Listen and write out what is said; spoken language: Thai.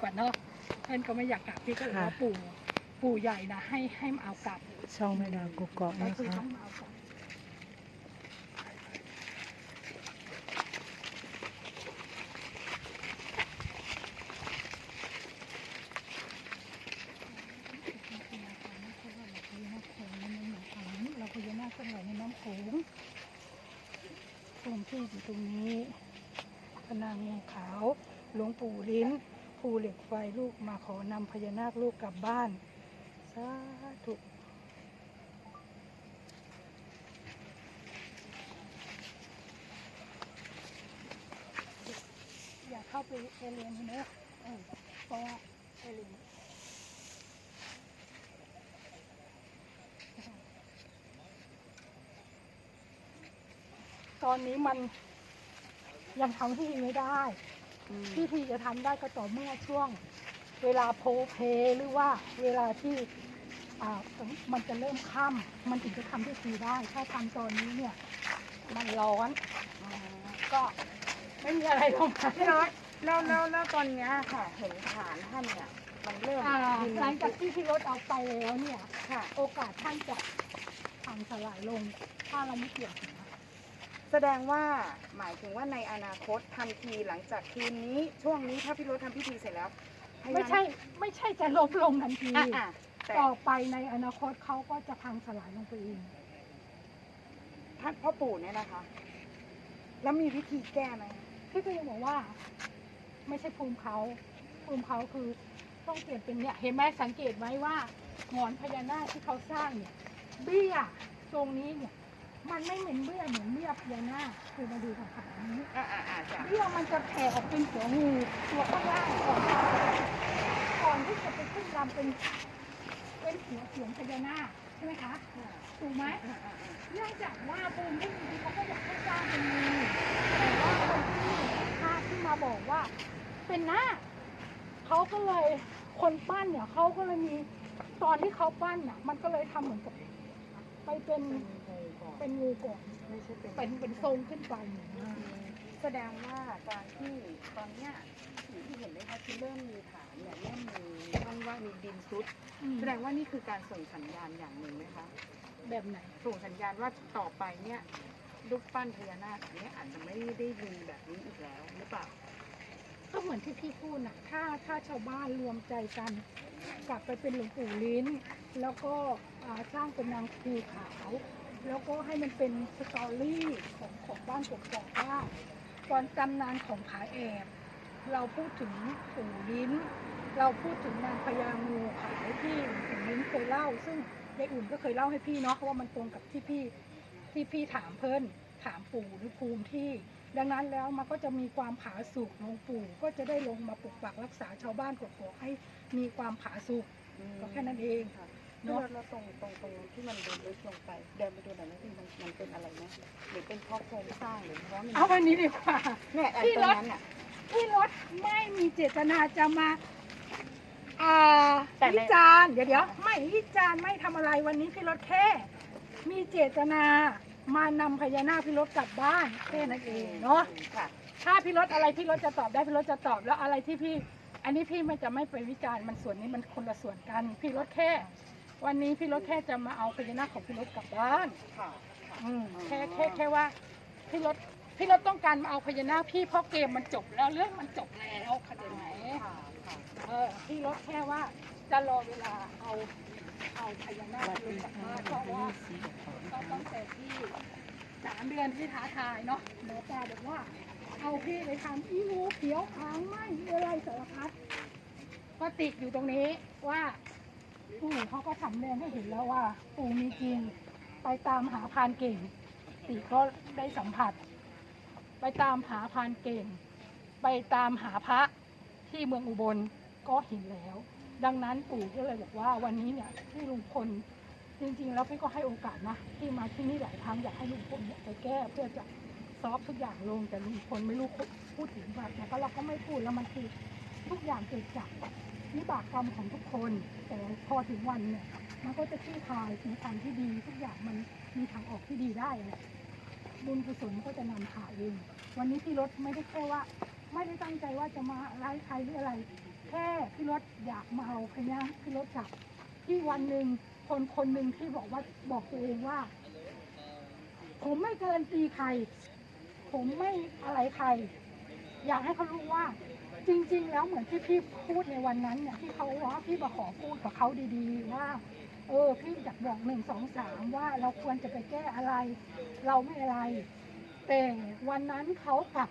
กว่าเนาะเพื่อนก็ไม่อยากกลับพี่ก็เลยว่าค่ะปู่ปู่ใหญ่นะให้ให้มาเอากลับช่องแม่ดาวกกอกก็นะคือคะ ต้องมาเอากลับเราพญานาคเคลื่อนไหวในน้ำโขงองค์ที่อยู่ตรงนี้พนางงูขาวหลวงปู่ลิ้น ภูเหล็กไฟลูกมาขอนำพญานาคลูกกลับบ้าน สาธุอยากเข้าไปเอเรียนเนอะเออเพราะว่าเอเรียนตอนนี้มันยังทำที่ไม่ได้ พิธีจะทำได้ก็ต่อเมื่อช่วงเวลาโพลเพลหรือว่าเวลาที่อ่ามันจะเริ่มค่ำมันถึงจะทำพิธีได้ ถ้าทำตอนนี้เนี่ย มันร้อนก็ไม่มีอะไรลงมาพี่น้อยแล้วแล้วแล้วตอนเนี้ยค่ะ เห็นฐานท่านเนี่ยมันเริ่มอ่าดินหลังจากที่พี่รถเอาไปแล้วเนี่ย ค่ะ โอกาสท่านจะพังสลายลงถ้าเราไม่เกี่ยวนะ แสดงว่าหมายถึงว่าในอนาคตทันทีหลังจากคืนนี้ ช่วงนี้ถ้าพี่รถทำพิธีเสร็จแล้วให้ไม่ใช่ไม่ใช่จะลบลงทันที อะอะแต่ต่อไปในอนาคตเขาก็จะพังสลายลงไปเองท่านพ่อปู่เนี่ยนะคะ แล้วมีวิธีแก้ไหมพี่ก็ยังบอกว่า ไม่ใช่ภูมิเขาภูมิเขาคือต้องเปลี่ยนเป็นเนี่ยเห็นไหมสังเกตไหมว่าหงอนพญานาคที่เขาสร้างเนี่ยเบี้ยตรงนี้เนี่ย มันไม่เหมือนเบี้ยเหมือนเบี้ยพญานาคคือมาดูของขานี้อะอะอะจ้ะเบี้ยมันจะแผ่ออกเป็นหัวงูตัวข้างล่างก่อนก่อนที่จะไปขึ้นลำเป็น เป็นหัวเสียงพญานาคใช่ไหมคะถูกไหมอะอะอะเนื่องจากว่าปูนที่ดีเขาก็อยากให้สร้างเป็นงูแต่ว่าคนที่ภาพที่มาบอกว่า เป็นหน้าคเขาก็เลยคนปั้นเนี่ยเขาก็เลยมีตอนที่เขาปั้นเนี่ยมันก็เลยทำเหมือนกับ ไปเป็น เป็นงูก่อนไม่ใช่เป็นเป็นเป็นทรงขึ้นไปอย่างนี้ยแสดงว่าการที่ตอนเนี้ยสิ่งที่เห็นได้ชัดคือเริ่มมีฐานเนี่ยเริ่มมีช่องว่างมีดินซุด แสดงว่านี่คือการส่งสัญญาณอย่างหนึ่งไหมคะ แบบไหนส่งสัญญาณว่าต่อไปเนี่ยรูปปั้นพญานาคอันเนี้ยอาจจะไม่ได้ดีแบบนี้อีกแล้วหรือเปล่า ก็เหมือนที่พี่พูดนะถ้าถ้าชาวบ้านรวมใจกัน กลับไปเป็นหลวงปู่ลิ้น แล้วก็อ่าสร้างเป็นนางคูขาว แล้วก็ให้มันเป็นสตอรี่ของของบ้านกกอกว่าตอนตำนานของผาแอบเราพูดถึงปู่ลิ้น เราพูดถึงนางพญางูขาวที่ปู่ลิ้นเคยเล่า ซึ่งยายอุ่นก็เคยเล่าให้พี่เนาะว่ามันตรงกับที่พี่ที่พี่ถามเพิ่นถามปู่หรือภูมิที่ ดังนั้นแล้วมันก็จะมีความผาสุกหลวงปู่ก็จะได้ลงมาปกปักรักษาชาวบ้านกกอกให้มีความผาสุกก็แค่นั้นเองค่ะ เนาะแล้วเราตรงตรงตรงที่มันเดินลึกลงไป เดินไปดูหน่อยนะพี่มันมันเป็นอะไรนะหรือเป็นเพราะโครงสร้างหรือเพราะมันเอาวันนี้ดีกว่า เนี่ยไอ้ที่ตรรถงนั้นอะที่รถไม่มีเจตนาจะมาอ่าแต่ใน วิจารณ์เดี๋ยวเดี๋ยวไม่วิจารณ์ไม่ทำอะไรวันนี้พี่รถแค่ มีเจตนามานำพญานาคพี่รถกลับบ้านแค่นั้นเองเนาะ ค่ะ ถ้าพี่รถอะไรพี่รถจะตอบได้พี่รถจะตอบแล้วอะไรที่พี่ อันนี้พี่มันจะไม่ไปวิจารณ์มันส่วนนี้มันคนละส่วนกัน พี่รถแค่ วันนี้พี่รถแค่จะมาเอาพญานาคของพี่รถกลับบ้านค่ะค่ะอืมแค่แค่แค่ว่าพี่รถพี่รถต้องการมาเอาพญานาคพี่เพราะเกมมันจบแล้วเรื่องมันจบแล้วเข้าใจไหมค่ะค่ะเออพี่รถแค่ว่าจะรอเวลาเอาเอาพญานาคลงจากบ้านเพราะว่าก็ตั้งแต่ที่สามเดือนที่ท้าทายเนาะหมอปลาบอกว่าเอาพี่ไปทำอีงูเขียวหางไหมอะไรสารพัดก็ติดอยู่ตรงนี้ว่า ปู่เขาก็ทำแดงให้เห็นแล้วว่า ปู่มีจริง ไปตามหาพรานเก่งติก็ได้สัมผัส ไปตามหาพรานเก่ง ไปตามหาพระที่เมืองอุบลก็เห็นแล้ว ดังนั้นปู่ก็เลยบอกว่าวันนี้เนี่ยที่ลุงพลจริงๆ แล้วพี่ก็ให้โอกาสนะที่มาที่นี่หลายครั้งอยากให้ลุงพลเนี่ยไปแก้เพื่อจะซอฟทุกอย่างลงแต่ลุงพลไม่รู้พูดถึงแบบไหนก็เราก็ไม่พูดแล้วมันคือทุกอย่างเกิดจาก กรรมของทุกคน แต่พอถึงวันเนี่ย มันก็จะคลี่คลายถึงทางที่ดี ทุกอย่างมันมีทางออกที่ดีได้แหละบุญกุศลก็จะนำพาเอง วันนี้ที่รถไม่ได้แค่ว่า ไม่ได้ตั้งใจว่าจะมาไล่ใครหรืออะไร แค่พี่รถอยากมาเอาพญาพี่รถกลับที่วันหนึ่งคนคนหนึ่งที่บอกว่าบอกตัวเองว่า ผมไม่เกินตีใคร ผมไม่อะไรใคร อยากให้เขารู้ว่า จริงๆ แล้วเหมือนที่พี่พูดในวันนั้นเนี่ยที่เขาว่าพี่มาขอพูดกับเขาดีๆ ว่า เออพี่อยากบอกหนึ่งสองสามว่าเราควรจะไปแก้อะไร เราไม่อะไร แต่วันนั้นเขากลับ